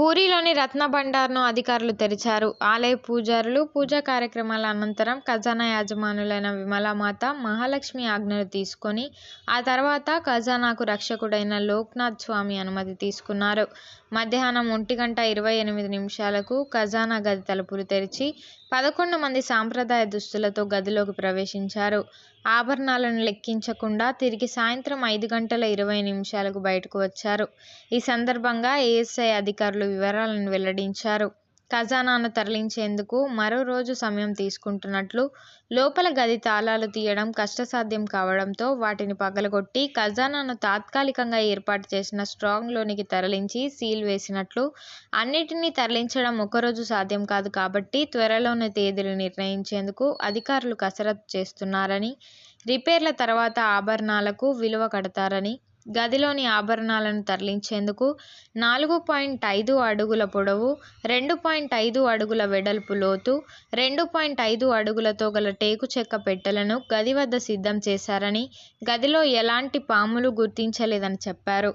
పూరిలోని రత్న భండార్ను అధికారులు తెరిచారు. ఆలయ పూజారులు పూజా కార్యక్రమాల అనంతరం ఖజానా యజమానులైన విమలామాత మహాలక్ష్మి ఆజ్ఞలు తీసుకొని ఆ తర్వాత ఖజానాకు రక్షకుడైన లోక్నాథ్ స్వామి అనుమతి తీసుకున్నారు. మధ్యాహ్నం ఒంటి గంట ఇరవై ఎనిమిది నిమిషాలకు ఖజానా గది తలుపులు తెరిచి పదకొండు మంది సాంప్రదాయ దుస్తులతో గదిలోకి ప్రవేశించారు. ఆభరణాలను లెక్కించకుండా తిరిగి సాయంత్రం ఐదు గంటల ఇరవై నిమిషాలకు బయటకు వచ్చారు. ఈ సందర్భంగా ఏఎస్ఐ అధికారులు వివరాలను వెల్లడించారు. ఖజానాను తరలించేందుకు మరో రోజు సమయం తీసుకుంటున్నట్లు లోపల గది తాళాలు తీయడం కష్టసాధ్యం కావడంతో వాటిని పగలగొట్టి ఖజానాను తాత్కాలికంగా ఏర్పాటు చేసిన స్ట్రాంగ్లోనికి తరలించి సీల్ వేసినట్లు అన్నిటినీ తరలించడం ఒకరోజు సాధ్యం కాదు కాబట్టి త్వరలోనే తేదీలు నిర్ణయించేందుకు అధికారులు కసరత్తు చేస్తున్నారని రిపేర్ల తర్వాత ఆభరణాలకు విలువ కడతారని గదిలోని ఆభరణాలను తరలించేందుకు నాలుగు పాయింట్ ఐదు అడుగుల పొడవు రెండు పాయింట్ ఐదు అడుగుల వెడల్పు లోతు రెండు పాయింట్ ఐదు అడుగులతో గల టేకు చెక్క పెట్టెలను గది వద్ద సిద్ధం చేశారని గదిలో ఎలాంటి పాములు గుర్తించలేదని చెప్పారు.